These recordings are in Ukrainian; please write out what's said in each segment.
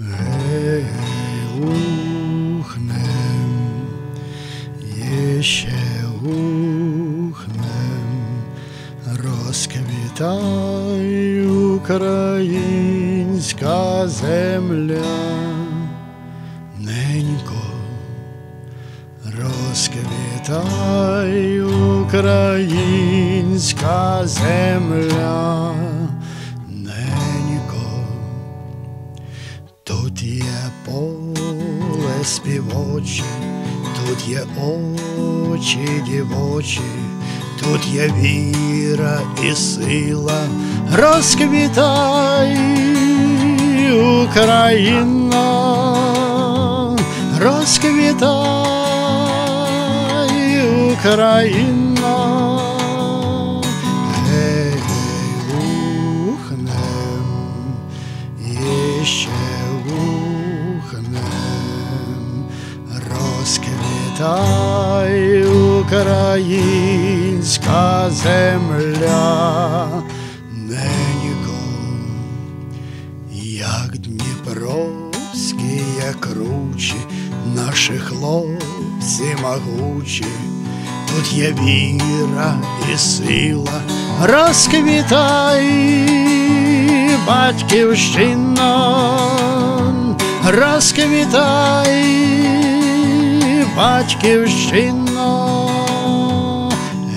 Ухнем, ще ухнем, розквітай українська земля, ненько, розквітай українська земля, Тут є поле співоче, тут є очі дівочі, тут є віра і сила, розквітай, Україна, розквітай, Україна. Гей, гей, ухнем, і розквітай українська земля, ненько, як Дніпровські є кручі, наші хлопці могучі. Тут є віра і сила, розквітай, батьківщина, розквітай, батьківщина,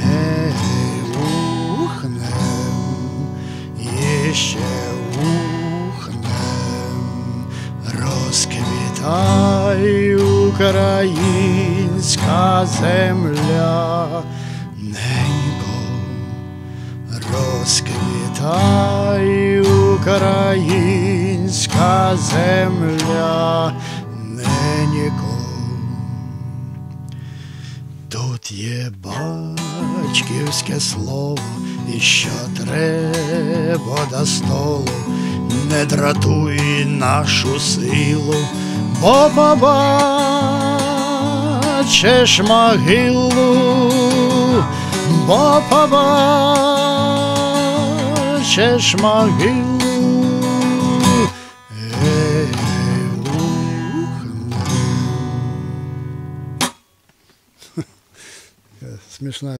Ей, ухнем, і ще ухнем, розквітай, українська земля, ненько, розквітай, українська земля, ненько. Є батьківське слово, і що треба до столу, не дратуй нашу силу, бо побачиш могилу, бо побачиш могилу. Смішна